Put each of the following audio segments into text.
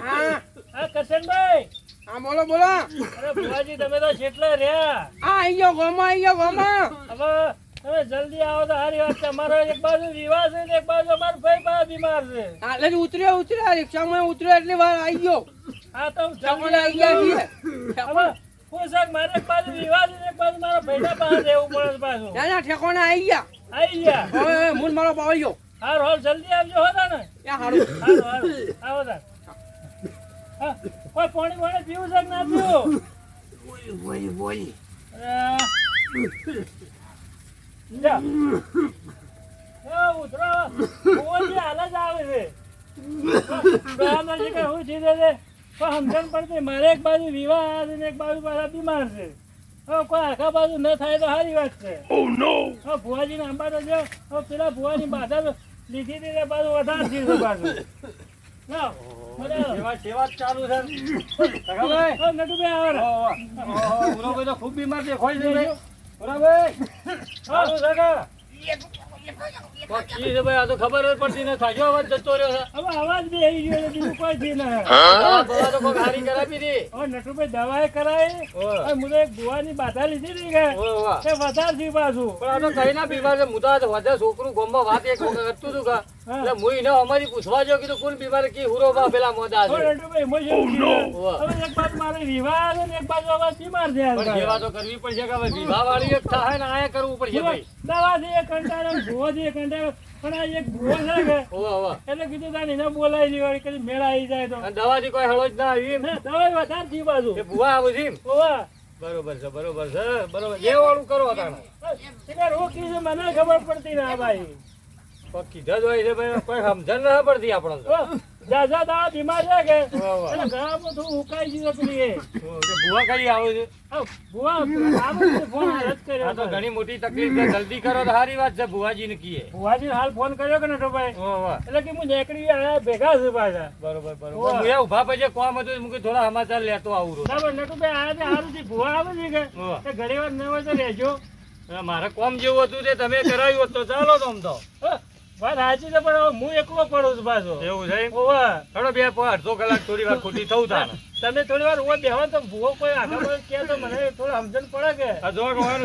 હા. હા કરશનભાઈ. હા બોલો બોલો. અરે ભુવાજી તમે તો જેટલા રહ્યા. હા આઈ ગયો ગોમાં આઈ ગયો ગોમાં હવે તમે જલ્દી આવો તો સારી વાત છે. અમારો એક બાજુ વિવાહ છે ને એક બાજુ અમારો ભાઈ બા બીમાર છે. હાલે જ ઉતર્યો ઉતર્યો. રિક્ષામાં ઉતર્યો એટલી વાર આઈ ગયો. હા તો હું આવી ગયા આવું. છીએ સાહેબ મારે એક બાજુ વિવાહ છે એક બાજુ મારા ભાઈના પાસે રહેવું પડે છે પાછું. ના ના ઠેકોણે આઈ ગયા. આઈ ગયા. હવે મૂળ મારો પાવળ્યો હાર હોલ જલ્દી આવજો હોતા ને હારું. હારું આવો તાર હા કોઈ પાણી પાણી પીવું છે ના પીવું? બોલી બોલી. અરે, જા. એ ઉતરો. ભુવનજી હાલ જ આવે છે. બરાબર છે કે હું જીતે છે? પણ સમજણ પડતી મારે એક બાજુ વિવાહ આવે ને એક બાજુ પાછા બીમાર છે. કોઈ આખા બાજુ ન થાય તો સારી વાત છે. હવે ભુવાજીને આંબા તો જો પેલા ભુવાની બાધા લીધી હતી પાછું વધારે પાછું. ખૂબ બીમાર છે ખોઈ દે બરાબર પક્ષી છે ભાઈ આ તો ખબર જ પડતી નથી થાક્યો અવાજ જતો રહ્યો છે. હવે અવાજ બી આવી ગયો બીજું કોઈ થી ના દવા તો કોઈ હારી કરાવી હતી. હવે નટુભાઈ દવાએ કરાવી. ઓવે. મું તો એક ભુવાની બાધા લીધી હતી કે. તે વધારે થયું પાછું. પણ આ તો કઈ ના બીમાર છે. હું તો આ વધે છોકરું ગોમમાં વાત એક વખત કરતું હતું કા. એટલે એને અમારી પૂછવા જો કીધું કોણ બીમાર કી હુરો બા પેલા મોદા છે? નટુભાઈ. હવે એક બાજુ મારે વિવાહ આવે ને એક બાજુ અવાજ બીમાર પણ છે. સેવા તો કરવી પડશે કે હવે વિવાહ વાળી એક થાય ને આયા કરવું પડશે ભાઈ. દવાથી એક કંટાળો કંટાળો પણ આ એક ભુવો છે કે એટલે કીધું તાને એને બોલાવી વાળી કદી મેળા આવી જાય તો. દવાથી કોઈ હળો જ ના આવી એમ? વધારે પાછું એ ભૂવા આવું છે? બરોબર છે બરોબર છે બરોબર. એ વાળું કરો તાણે. એટલે રોકી છે મને ખબર પડતી ના ભાઈ. કીધા જ હોય છે ભાઈ કોઈ સમજણ ના પડતી આપણને બીમાર છે કે. એટલે ઘણા બધું ઉકાઈ ગયું પેલી એ. ભૂવા કઈ આવું છે? આવ, ભુવા આમ ફોન હાલ કર્યો આ તો ઘણી મોટી તકલીફ છે. જલ્દી કરો તો સારી વાત છે ભુવાજીને કીએ. ભુવાજી હાલ ફોન કર્યો કે નટો ભાઈ? એટલે કે હું નીકળી આયા ભેગા છે પાછા. બરોબર બરોબર. હું અહીંયા પછી કોમ હતું હું થોડા સમાચાર લેતો આવું રોજ. બરાબર નટુ ભાઈ આયા તે હારું છે ભુવા આવે છે કે ઘણી વાર ન હોય તો રહેજો. મારે કોમ જેવું હતું તે તમે કરાવ્યું હતું ચાલો તો. હો, વાત સાચી છે પણ હું એકલો પડું છું પાછો. એવું છે ઓવા. હેડો બે પ- અડધો કલાક થોડી વાર ખોટી થવું તાને તમે થોડી વાર ઊભા બેહો તો ભૂવો કોઈ આગળ કોઈ તો મને થોડું સમજણ પડે કે. આ જો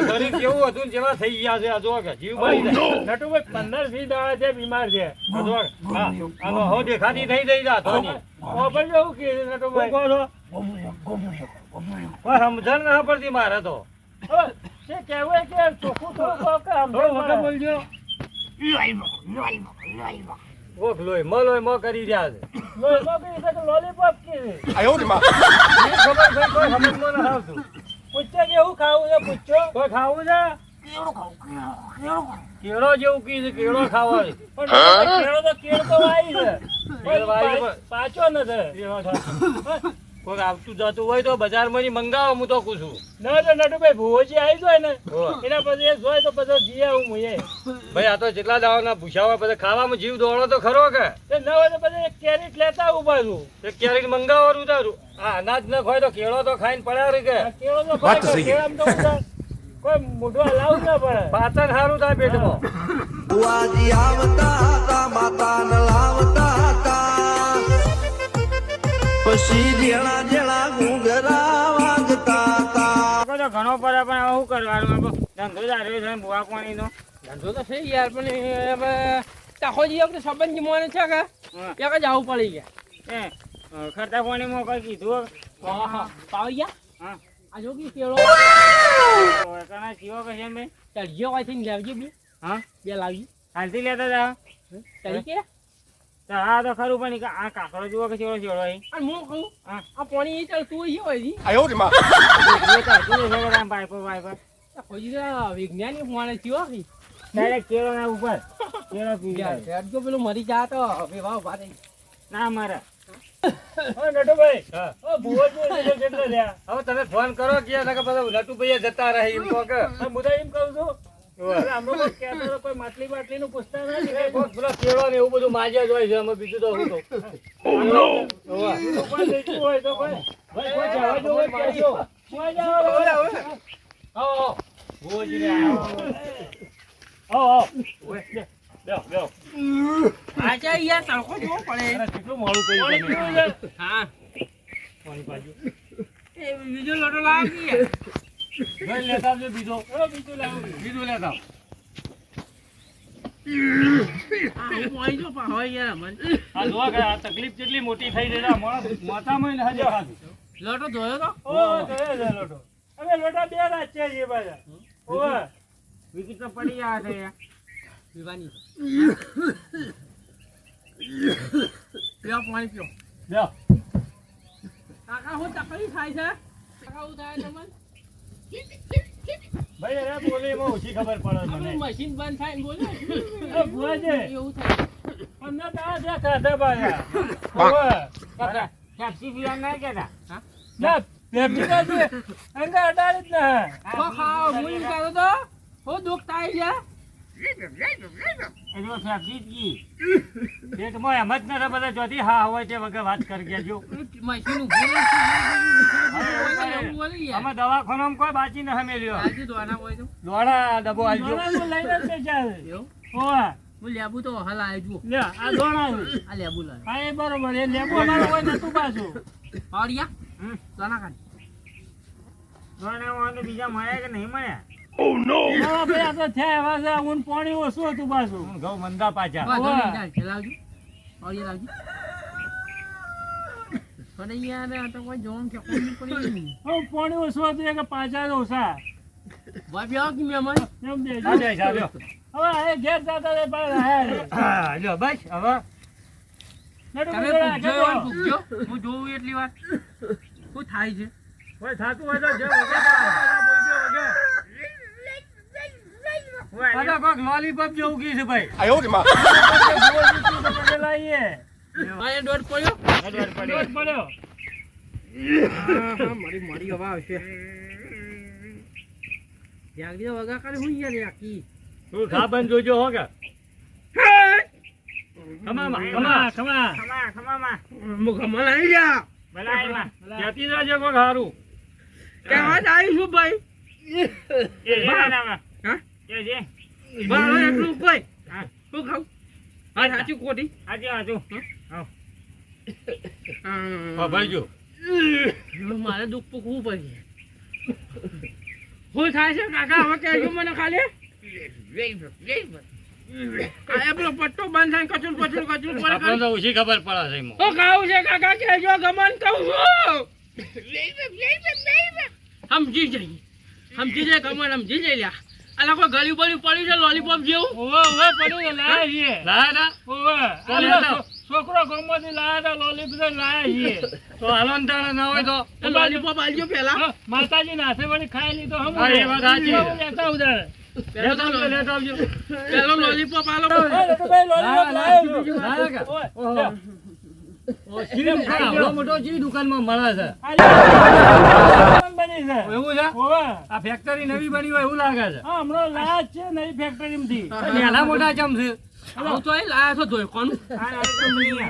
શરીર કેવું હતું જેવા થઈ ગયા છે આ જીવ બળી જાય. નટુભાઈ પંદર વીસ દાડા છે બીમાર છે. આ જો હા આનો હો દેખાતી થઈ થઈ જા ધોની. ઓપન જેવું કે નટુભાઈ? શું છો? સમજણ ના પડતી મારે તો. હવે તે કહેવું કે ચોખ્ખું થોડું કહો કે સમજણ બોલજો. ઓખ લોય મ લોય મ કરી રહ્યા છે. લોહીમાં બી છે કે લોલીપોપ કે છે એ ખબર છે કોઈ સમજમાં ના આવતું. પૂછ્યો કે એવું ખાવું છે પૂછ્યો કોઈ ખાવું છે? કેળો જેવું કી છે કેળો ખાવા પણ કેળો તો કેળ તો વાઈ છે. પાછો વાત સાચી. કોઈ આવતું જતું હોય તો બજારમાં ની મંગાવો હું તો કહું છું. ના તો નટુભાઈ ભુવોજી આવી જાય ને એના પછી એ જોઈ તો પછી જી આવું હું એ. ભાઈ આ તો જેટલા દાવાના ભૂસાવા પછી ખાવામાં જીવ દોડો તો ખરો કે? તે ન હોય તો પછી એક કેરેટ લેતા ઊભા પાછું એક કેરીટ મંગાવવાનું તારું? આ અનાજ ન ખોય તો કેળો તો ખાઈને પડ્યા રે કે? કેળો તો ખાય કે કેળામાં તો બધા કોઈ મોઢો હલાવવું ના પડે. પાચન સારું થાય પેટમાં. બુઆજી આવતા હતા માતાને લાવતા હતા. પછી જેણા જેણા ઘૂંઘરા વાગતા હતા. તો ઘણો પડે પણ શું કરવાનું? ધંધો જ આવ્યો છે બુવા પાણીનો. ધંધો તો છે યાર પણ હવે તાખોજી આપણે સંબંધ મને છે કે? હા. એક જ આવું પડી ગયા. એ અ, ખર્ચા પાણીમાં કોઈ કીધું હા હા. પાવી ગયા? હા. આ જો કે કેળો. કણા જીવો કે છે મેં ચડ્યો થી લાવજે બે. હા? બે લાવજી. હાલથી લેતા જાઓ. તરીકે તો તો ખરું પણ આ કાકડો જુઓ કે ચેવડો ચેવડો અહીં અને હું કહું આ પાણી એ ચાલતું હોય છે હોય જી પાઇપો પાઇપો તાખોજી તો વિજ્ઞાની માણસ થયો કે ડાયરેક્ટ કેળો ના ઉપર. કેળો પી જાય. હેડ જો પેલું મરી જા તો હવે વાવ ભારે. ના મારે. હવે તમે ફોન કરો કે નકર નટુભાઈ જતા રહે એમ કહો કે. હું તો એમ કહું છું. તો માટલી બાટલી નું પૂછતા નથી એવું બધું માજ્યા જ હોય છે અમે બીજું તો તો તો હોય તો તો. હા. પાણી પાજો એ બીજો લોટો લાવી લેતા આવજો બીજો. બીજું લાવું. આ આ આ તકલીફ કેટલી મોટી થઈ રહી આ માથામાં લોટો ધોયો તો? ઓ ગયો છે લોટો. હવે લોટા બે રાત છે એ પાછા. ઓવે. વિકેટ તો પડી ગયા છે પીવાની. પીઓ પાણી પીઓ. કાકા હું તકલીફ થાય છે? કાકા હું થાય તમને? ભાઈ અરે બોલે એમાં ઓછી ખબર પડે મને. મશીન બંધ થાય બોલે. એ ભુવાજી એવું થાય. પંદર દાડા થયા ખાધા પાછા ઓવે કાકા પેપ્સી પીવા ના કેતા ના પેપ્સી તો અંગા અડાડી જ ના. તો હું એમ કહેતો તો. હો દુઃખ થાય છે. એનો જ કી. પેટમાં એમ જ નથી બધા જોતી હા હોય તે વગર વાત કરી ગયો મશીન ઉભું નથી. એવું બોલે યાર અમે દવાખાનામાં કોઈ બાચી ન મેલ્યો દોડા ડબ્બો આવજો હું લેબુ તો હાલ આવી લે આ દોડા આ લેબુ લાવ. હા એ બરોબર એ લેબો અમારો હોય પાછું. કાઢ દોડા બીજા મળ્યા કે નહીં મળ્યા? ના ભાઈ આ તો થયા એવા છે ઊન પાણી ઓછું હતું પાછું? ઘઉં મંદા લાવજો. પણ યાર તો કોઈ જોવાનું કે કોઈ પડી નહીં. પાણી ઓછું હતું? એટલે પાછા ઓછા ભાઈ બેહો કે મહેમાન એમ દેજો. હવે એ ઘેર જતા હતા પાછા આયા રે. બસ હવે. તમે પૂછજો પૂછજો હું જોઉં એટલી વાર. શું થાય છે? કોઈ થાતું હોય તો જો પાછા કોક lollipop જેવું કી છે ભાઈ. પગે લાવીએ. હા એ દોઢ પડ્યો. દોઢ પડ્યો. હા હા મારી મારી હવા આવશે. જાગડી વગા કરે હું યાર યાકી તું ખા જોજો હો કે. ખમા, જા કોક હારું. કેવા જ ભાઈ? એ જે હા? જે. એટલું હા. શું ખાવ? હા સાચું કોટી. હા. મારે દુઃખ પૂકવું પડશે. શું થાય છે કાકા હવે કહેજો મને ખાલી. આ પટ્ટો બંધ થાય કચુર કચુર કચુર પડે આપણને તો ઓછી ખબર પડે છે એમાં. ખાવું છે કાકા કહેજો ગમન કહું છું. સમજી જઈ સમજી જાય ગમન સમજી જઈ લ્યા. આ કોઈ ગળ્યું બળ્યું પડ્યું છે લોલીપોપ જેવું? ઓવે, ઓવે, પડ્યું છે, લાયા છીએ. લાયા તો ઓવે. છોકરો ગામમાંથી લાયા તા, લોલીપોપ લાયા છીએ. તો હાલો ને તાણે ના હોય તો. લોલીપોપ આલજો પેલા માતાજી માતાજીના હાથે વળી ખાઈ લીધો હમ એ વાત સાચી. લેતા ઉધાર. પેલો તો લેતા આવજો, લો- લેતા આવજો. પેલો લોલીપોપ આલો લોલીપોપ લાયા મોટો દુકાનમાં મળે છે. આ લ્યો. બની છે. એવું છે? આ ફેક્ટરી નવી બની હોય એવું લાગે છે. હમણાં લાયા છે નવી ફેક્ટરીમાંથી. નાના મોટા ચમ છે? હું તો લાયા છો ધોઈ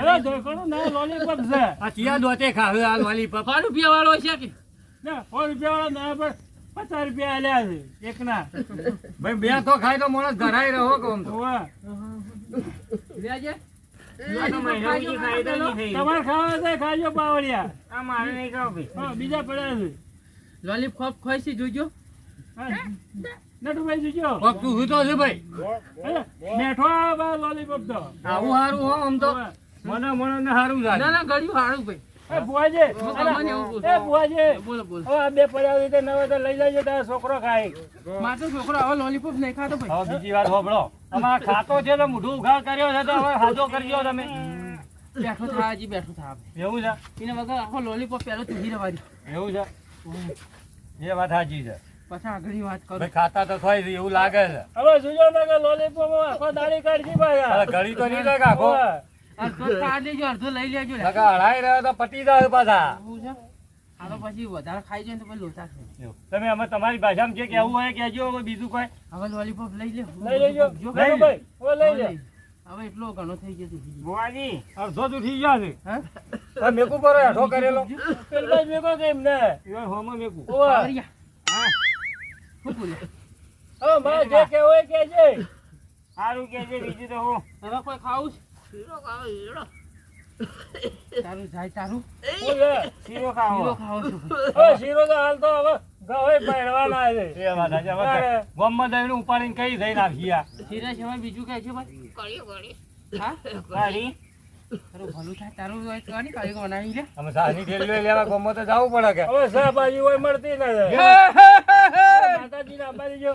અરે, ધોળકણું ના lollipop છે. આ ચિયા દોતે ખાવે આ લોલીપોપ સો રૂપિયા વાળો છે કે? ના, ના, પણ પચાસ રૂપિયા આલ્યા છે એકના. ભાઈ બે તો ખાય તો માણસ ધરાઈ રહ્યો કોમ તો. લેજે તમારે ખાવા છે ખાજો પાવડિયા. હા, બીજા પડ્યા છે. લોલીપોપ ખોઈ છે જોજો. હા. નટુભાઈ જોજો. કોક તું તો છે ભાઈ. મેઠો lollipop તો. આવું સારું હો આમ તો. મને મને ને સારું ના થાય ના ગળ્યું હારું ભાઈ. એ બુવાજી, હું. અરે, તમને એવું પૂછું. એ બુવાજી, બોલો બોલો. હવે બે પડ્યા છે તે તો લઈ જજો તારો છોકરો ખાય મારો છોકરો હવે લોલીપોપ નહીં ખાતો ભાઈ. હવે બીજી વાત હોભળો. અમારા ખાતો છે તો મોઢું ઉઘાડ કર્યો છે તો હવે હાજો કરજો તમે. બેઠો થા હજી બેઠો થા. એવું છે? એને વગર આખો લોલીપોપ પહેલો ચૂસી રવા એવું છે? એ વાત સાચી છે. પછી આગળની વાત કરો. ભાઈ ખાતા તો થાય છે એવું લાગે છે. હવે જોજો ને કે લોલીપોપમાં આખો દાડી કાઢી પાછા. ઘડી તો નહીં લાગે આખો. અડધો અડધો લઈ લેજો હળાઈ રહ્યો તો પતી જાય પાછા. પછી વધારે ખાઈ જાય ને તો પછી લોચા છે. તમે અમે તમારી ભાષામાં જે કહેવું હોય કહેજો બીજું કોઈ. હવે લોલીપોપ લઈ લે. લઈ લેજો. હવે લઈ લે. હવે એટલો ઘણો થઈ ગયો છે. અડધો તો થઈ ગયા છે. હે? આ મેકુ કરો હેઠો કરેલો. પેલા મેકો કેમ ને એ હોમો મેકુ. ઓવે. હા. શું બોલે? જે કહેવું હોય કહેજે. સારું કે છે બીજું તો હું. હવે કોઈ ખાવું છે? તારું જાય તારું. શું શીરો ખાવો. શીરો ખાવો છું શીરો તો હાલ તો હવે ગવે પહેરવાના છે. એ વાત સાચી. હવે ગોમમાં જઈને ઉપાડીને કઈ જઈને આવી શીરા સિવાય બીજું કઈ છે ભાઈ? હા? કાઢી. તારું ભલું થાય તારું હોય તો આની કાળી બનાવી લે. અમે સાની ઠેલીઓ લેવા ગોમમાં તો જવું પડે કે. હવે હોય મળતી નથી માતાજીને અંબાજી જો.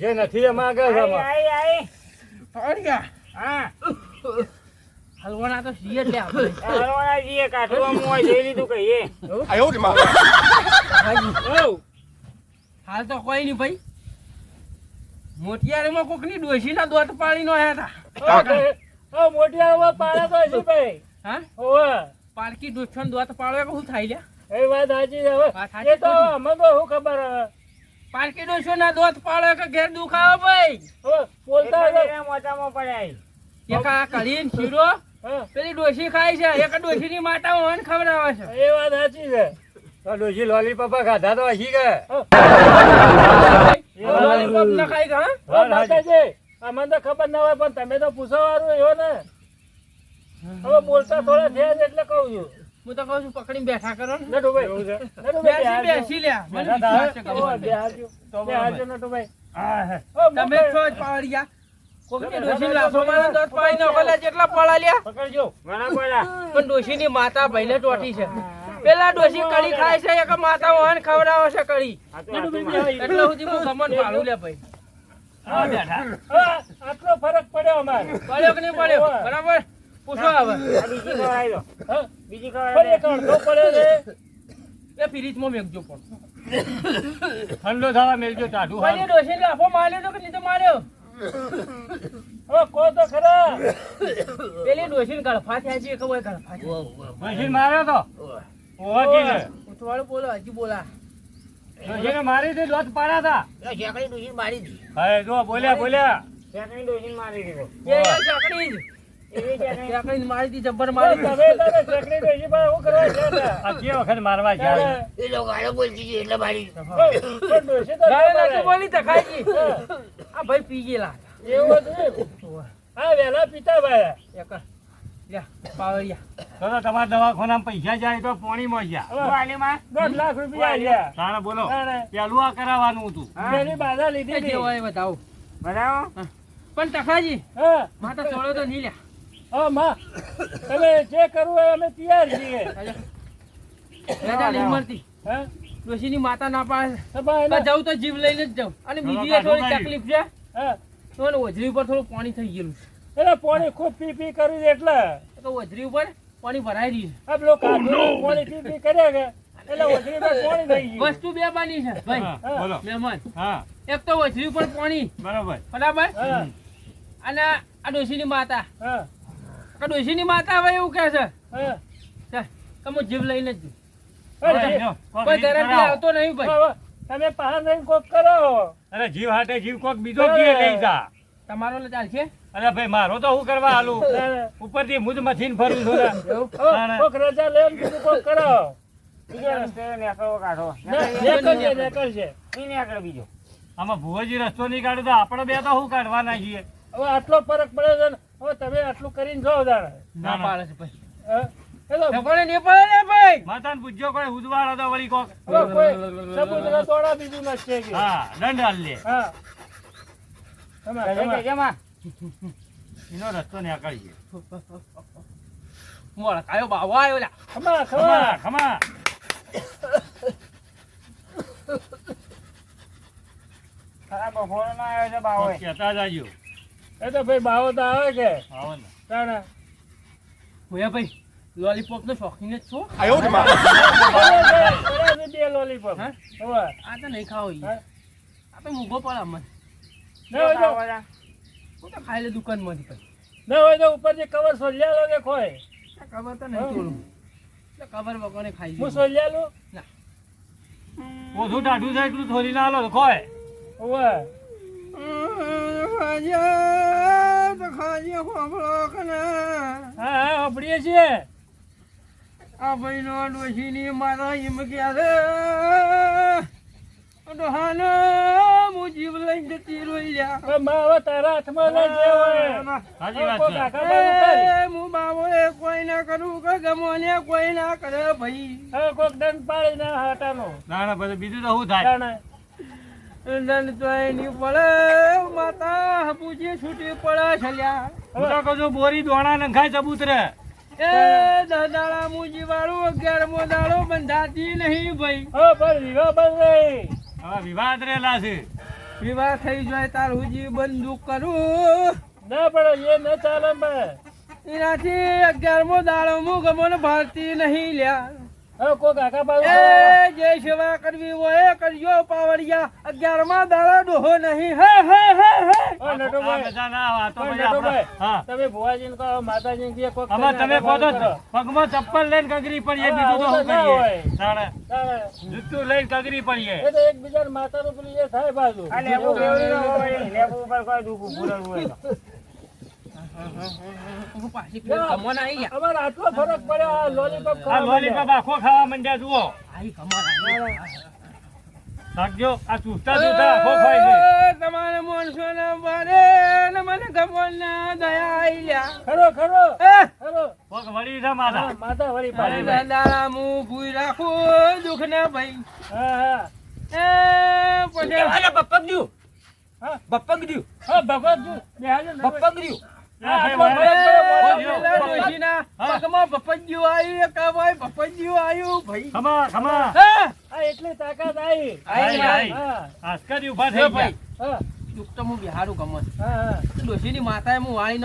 જે નથી એ માગે છે હા. હલવાના તો છીએ લે આપણે. હલવાના જઈએ કાઠુઆમાં હોય જઈ લીધું કહીએ હઉ. હાલ તો કોઈ નહીં ભાઈ. મોટિયારમાં ડોશીના દોત પાડી નો હતા. હવે મોટિયામાં પાડે તો હજી ભાઈ હા? હોવે. પાલકી ડોશીનો દોત પાડો કે શું થાય લ્યા? એ વાત સાચી છે હવે. એ તો ખોટી. તો શું ખબર હવે. પાલકી ના દોત પાડો કે ઘેર દુખાવો ભાઈ? હવે બોલતા મોટામાં પડ્યા એક આ કઢીને શીરો પેલી ડોશી ખાય છે એક ડોશીની માતા હોન ખવડાવે છે. એ વાત સાચી છે. ડોસી લોલીપોપ ખાધા તો હસી ગયા. લોલીપોપ ના ખાઈ ગયા અમને તો ખબર ના હોય પણ તમે તો પૂછો વાળું એવો ને. હવે બોલતા થોડા થયા એટલે કહું છું. હું તો કહું છું પકડીને બેઠા કરો ને. બેસી બેસી લ્યા. મને વિશ્વાસ છે. તમે છો જ પાવડિયા. પણ ડોશીની માતા ભાઈ ટોટી છે. પેલા ડોશી કળી ખાય છે એક માતા વાહન ખવડાવે છે કળી. એટલે સુધી હું સમન પાડું લે ભાઈ. આટલો ફરક પડ્યો અમારે. પડ્યો કે નહીં પડ્યો? બરાબર? પૂછો હવે. હા? પણ એક અડધો પડ્યો છે. એ ફ્રીજમાં મેકજો પણ. ઠંડો થવા મેલજો ટાઢું હાલ. ડોશીને લાફો માર્યો તો કે નહીં તો માર્યો? તો ખરા. પેલી ડોસીન ગળફા થયા છે ખબર ગળફા છે માર્યો તો? ઓવા કી બોલો હજી બોલા. મારી હતી દોત પાડ્યા હતા. બોલ્યા બોલ્યા ચટણી ડોસીને મારી દીધો. એ ચાકડી જ એવી ચટણી મારી ડોસી એ લોકો પણ તમારા દવાખાનામાં પૈસા જાય તો પોણીમાં ગયા હવે દોઢ લાખ રૂપિયા બોલો. પેલું આ કરાવવાનું હતું બાધા લીધી બતાવો બરાબર? પણ તખાજી હા માતા ચોળો તો નહીં લ્યા હા માં. તમે જે કરવું હોય અમે તૈયાર છીએ. રજા નહીં મળતી હા? ડોશીની માતા ના પાડે. જવું તો જીવ લઈને જ જાઉં. અને બીજી થોડી તકલીફ છે. હા. તો ઓજરી ઉપર થોડું પાણી થઈ ગયેલું છે. એટલે પાણી ખૂબ પી પી કર્યું છે એટલે. તો ઓજરી ઉપર પાણી ભરાઈ રહ્યું આ પેલો કાઢું પાણી પી પી કર્યા કે એટલે ઓજરી પર પાણી થઈ ગયું. વસ્તુ બે પાણી છે. ભાઈ બોલો. મહેમાન. હા. એક તો ઓજરી ઉપર પાણી. બરાબર. બરાબર? હા. અને આ ડોશીની માતા. હા. આ ડોશીની માતા હવે એવું કે છે. તમે જીવ લઈને જ કોઈ ગેરંટી આવતો નહીં ભાઈ. તમે પહાડ રહીને કોક કરો. અરે જીવ હાટે જીવ કોક બીજો ઘી લઈ જા. તમારો લે ચાલશે? અરે ભાઈ મારો તો હું કરવા આલું? ઉપરથી મુજ મથીને ફરું છું કોક રજા લે ને બીજું કોક કરો. આમાં ભુવજી રસ્તો નહીં કાઢ્યો તો આપણે બે તો શું કાઢવાના છીએ? હવે આટલો ફરક પડે છે ને, તમે આટલું કરીને જો તારે. ના પાડે છે ભાઈ પડે ભાઈ. માતાને પૂછજો કોઈ ઉદવાળો હતો વળી કોક. કોઈ દોડા બીજું નથી કે. હા દંડ હાલ લે. હા. તમે- તમે- એનો રસ્તો મોળા કાયો બાવો આવ્યો લ્યા ખમા, ખમા. ખમા ખમા. કોક કહેતા જાજો. એ તો ભાઈ બાવો તો આવે કે. આવો ને તાણે. હું ભાઈ લોલીપોપ નો શોખીન જ છું. બે લોલીપોપ. હા? આ તો નહીં ખાવો ઈ. આ તો મૂગો પડે અમને ના હું તો ખાઈ લે દુકાનમાંથી ભાઈ. ના હોય તો જે કવર સોલ્યા લો કે ખોય? કવર તો નહીં તોડું. કવર વગર ખાઈ હું સોલ્યા લો? ના. ઓછું ટાઢું થાય એટલું થોડી ના હાલો તો ખોય હવે હા હા છીએ. આ ભાઈનો ડોશીની મારા એમ ક્યારે ડોહાનો હું જીવ લઈ જતી રોઈ હવે તારા હાથમાં લઈ જે હાજી વાત કોઈ છે. હું બાવો એ કોઈ ના કરું કે ગમોને કોઈ ના કરે ભાઈ. કોક દંડ પાડી ના હટાનો. ના ના પછી બીજું તો શું થાય? પડે માતા હપુજી છૂટી પડે છલ્યા. હું તો કહું બોરી દોણા નખાય ચબૂતરે. એ દાદાળા મુજી વાળું અગિયારમો દાડો બંધાતી નહીં ભાઈ. હવે પણ વિવાહ બંધ. હવે વિવાદ રેલા છે. વિવાહ થઈ જાય તાર હુજી બંદૂક કરું. ના પડે એ ન ચાલે એનાથી અગિયારમો દાડો મુ ગમો ભારતી નહીં લ્યા. હવે કોઈ કાકા બાબુ એ જે સેવા કરવી હોય કરજો પાવડિયા. અગિયારમા દાડા ડોહો નહીં. હે હે હે હે. ઓ નટુભાઈ, આ બધા ના વાતો ઓ પછી આપણે- નટુભાઈ, હા. તમે ભુવાજીને કહો માતાજીને કહે કોક તમે કહો તો પગમાં ચપ્પલ લઈને કગરી પડીએ બીજું તો શું કરીએ. જૂતું લઈને કગરી પડીએ. એ તો એકબીજાને માતાનું પેલું એ થાય બાજુ અમારે આટલો ફરક પડ્યો આ લોલીપોપ ખાવા આખો ખાવા માંડ્યા જુઓ રાખજો આ ચૂસતા ચૂસતા આખો ખાય છે તમારે માણસો ને મારે ને મને ખબર ના દયા આવી લ્યા ખરો ખરો ખરો પગ વળી છે હા, માતા વળી પાડી દાદા હું ભૂઈ રાખું દુઃખ ને ભાઈ હા હા એ બપકડ્યું બપક બપકડ્યું હા બપક ને. બપકડ્યું હા, આટલો આટલો ફરક ફરક એટલી તાકાત આવી. થઈ ભાઈ. હા. બિહારું ડોશીની માતાએ હું વાળી.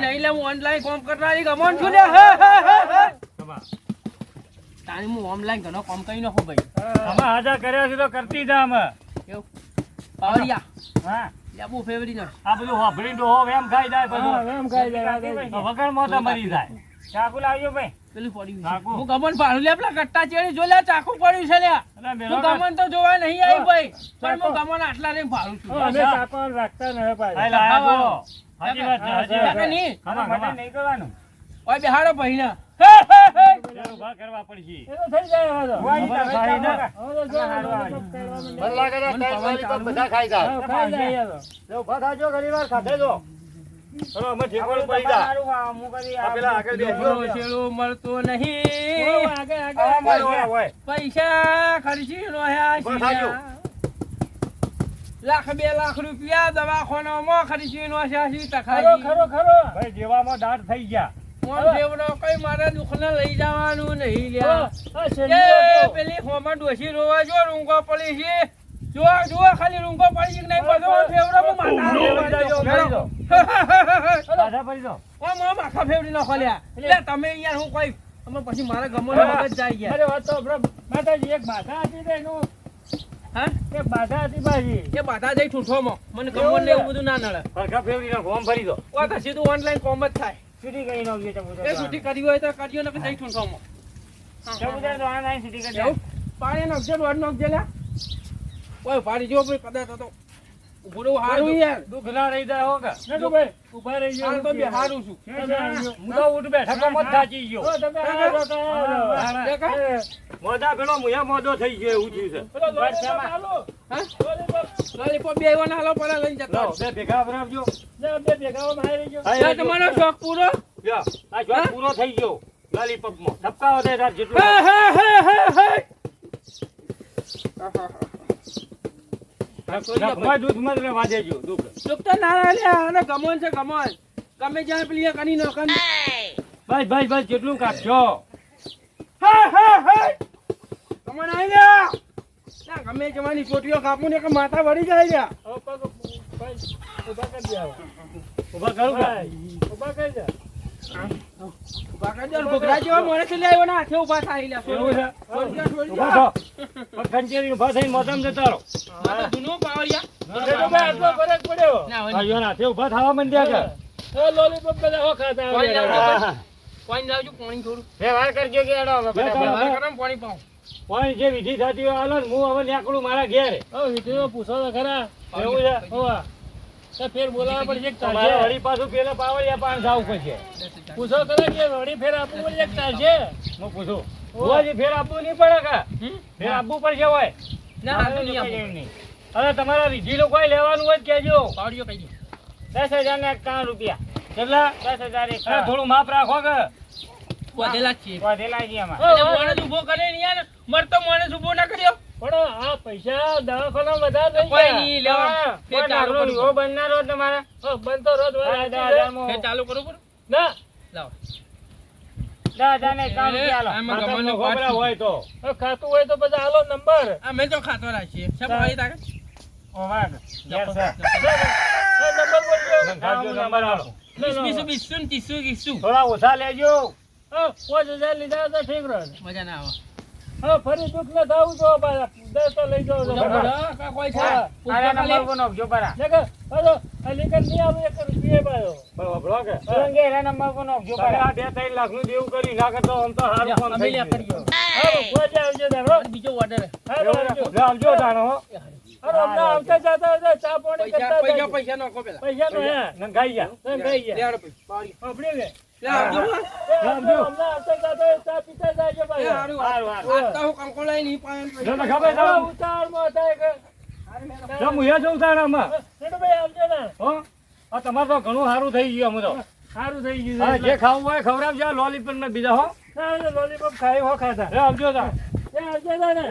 નહીં લે હું ઓનલાઈન કોમ કરનારી ગમન છું લે હે, હે, હે, હે. ખમા. તારી હું ઓનલાઈન ઘણો કોમ કરી નાખું ભાઈ. હા. ખમા હાજા કર્યા છે તો કરતી જા અમે એવું હા. લેબુ ફેવરી ના આ બધું વાપરી ડોહો એમ ખાઈ જાય બધું એમ ખાઈ જાય, વગર મોતા મરી જાય ચાકુ લાવજો ભાઈ પેલું પડ્યું ચાકુ. હું ગમન ભાડું લે પેલા કટ્ટા ચેડી જો લે ચાકુ પડ્યું છે લે હું ગમન તો જોવા નહીં આવી ભાઈ પણ હું ગમન આટલા લઈને ભાડું છું અમે ચાકુ રાખતા ન હોય પાછા. આઈ લાયા જો. સાચી વાત છે, વાત નહીં ખમા, ખમા. નહીં કરવાનું. ઓય બેહાડો ભાઈ ના હે હે હે કરવા પડશે. થઈ જાય. બધા ખાઈ જાય. થાજો, ઘણી વાર ખાધે જો. પૈસા ખર્ચી રોયા લાખ બે લાખ રૂપિયા દવાખાનામાં ખર્ચી નો ખરો, ખરો, ખરો. ભાઈ જેવામાં દાઢ થઈ ગયા મોન જેવડો કઈ મારે દુઃખને લઈ જવાનું નહીં લ્યા. એ. પેલી હોમાં ડોસી રોવા જો રૂંગો પડી છે. જો જો ખાલી રૂંગો પડી છે કે નહીં બધો ફેવડો માથા. ઓમ પાછા. ઓમ ફેવડી નો ખોલ્યા એટલે તમે યાર હું કોઈ અમે પછી મારા ગમો મગજ જાય ગયા. અરે વાત તો માતાજી એક બાધા હતી ને એનું હા? એક બાધા હતી બાજી. એ બાધા જઈ ઠૂઠોમાં. મને ગમો ને એવું બધું ના નડે. સરખા ફેવડી નાખો, આમ ફરી દો. ઓ તો સીધું ઓનલાઈન કોમ જ થાય. સીધી કરી નાખજો, ચબૂતરા. એ છૂટી કરી હોય તો કરજો ને જઈ ઠૂઠોમાં ચબૂતરા તો આ નાઈ સીધી કરી પાણી નાખજે દોડ નાખજે લ્યા. ઓય પાણી જો ભાઈ કદાચ તો ઉભું હારું યાર. દુઃખ ના રહી જાય હો નટુ ભાઈ ઊભા રહી હાલ તો બે હારું છું. હું તો ઉઠ બેઠા કોમ થાચી ગયો. ઓ, તમે આગળ રહો, આગળ રહો. દેખાય? મોઢા પેલો મુયા મોઢો થઈ ગયો એવું થયું છે. તમારો શોખ પૂરો? આ શોખ હા? પૂરો થઈ ગયો લોલીપોપમાં. ધબકાવો દે જેટલું. દૂધમાં તમે રહેવા દેજો, દુઃખ. તો ના ના અને ગમન છે ગમન. ગમે જ્યાં પેલી કની આની નોકન બસ બસ બસ જેટલું કાઢજો હે હે હે. ગમન આવી ગયા ના ગમે જવાની ચોટીઓ કાપું ને કે માથા વળી જાય ભાઈ, ઊભા કરી દે ઊભા કરું. ઊભા. કરી દો ઊભા થવા માંડ્યા લોલીપોપ બધા ખાતા. પાણી લાવજો પાણી થોડું વ્યવહાર કરજો કે હેડો હવે વ્યવહાર કરો પાણી પાઉં પાણી જે વિધિ થતી હોય હાલો હું હવે નીકળું મારા ઘેર વિધિનો પૂછો તો ખરા. એવું છે હોવા. તો ફેર બોલાવવા પડશે તમારે વળી પાછું પેલા પાવડિયા પાન જાવું પડશે. પૂછો ખરા કે વળી ફેર આપવું પડશે એક તારશે. હું પૂછું. ભુવાજી ફેર આપવું નહીં પડે કે? ફેર આપવું પડશે હોય. ના હાથું નહીં આપું એમ નહીં. હવે તમારા વિધિ લોકો લેવાનું હોય કેજો કહેજો. પાવડીઓ કહી દસ હજાર ને ત્રણ રૂપિયા. કેટલા? દસ હજાર થોડું માપ રાખો કે. વધેલા છીએ. વધેલા એટલે કરે ને યાર મરતો માણસ ઊભો ના કર્યો પણ આ પૈસા દવાખાના વધારે લઈ કોઈ નહીં, લેવા. તે ચાલુ કરું. વિવો બનનાર હોત તમારે હા, બનતો રોજ વધારે દસ હજારમાં. ફેર ચાલુ કરું પડે ના. લાવો. દસ ને એકાવન રૂપિયા આલો. આમાં ખાતામાં ગમણનો ખબર પાઠ હોય તો. ખાતું હોય તો પછી આલો નંબર. અમે તો ખાતો રાખીએ. છે ભાઈ તારે? ઓવાડ. ઘેર છે. નંબર બોલજો. નંબર આલો. બીસ બીસું બીસું ને થોડા ઓછા લેજો. હા પાંચ હજાર લીધા તો ઠીક રહે. મજા ના આવે. હા ફરી દુઃખ ન થવું તો પાછા દસ તો લઈ જાઓ છો. કોઈ છે હા, પૂછવા આના ખાલી. નંબર પર નાખજો પરા. દેખો, હલો, આ લીકર નહીં આવે એક રૂપિયે પાછો. સોરંગે એના નંબર પર નાખજો પરા. લ્યો, અમે લ્યા કરી ગયો. હાલો, પહોંચી આવજો તાર, હો. બીજો ઓર્ડર આવજો. હાલો, હમણાં આવતા જતા હતા, ચા પાણી કરતા પૈસા પૈસા નાખો પેલા. પૈસાનો હે. નંખાઈ ગયા. લેવડો પૈસા. આપણી લે. લે, આવજો આવજો, હમણાં આવતા જતા ચા પીતા જાજો એ હારું, હારું, હારું. આજ તો હું કંકોડો લઈને ઈ પાયાને પૈસા. હા, હતા એક. નેટુભાઈ, આવજો ને. તમારે તો ઘણું સારું થઈ ગયું અમે તો. સારું થઈ ગયું હા, જે ખાવું હોય ખવડાવજો લોલીપોપ ને બીજા હો. ના, ના, લોલીપોપ ખાઈ હો ખાતા આવજો તા. આવજો ને.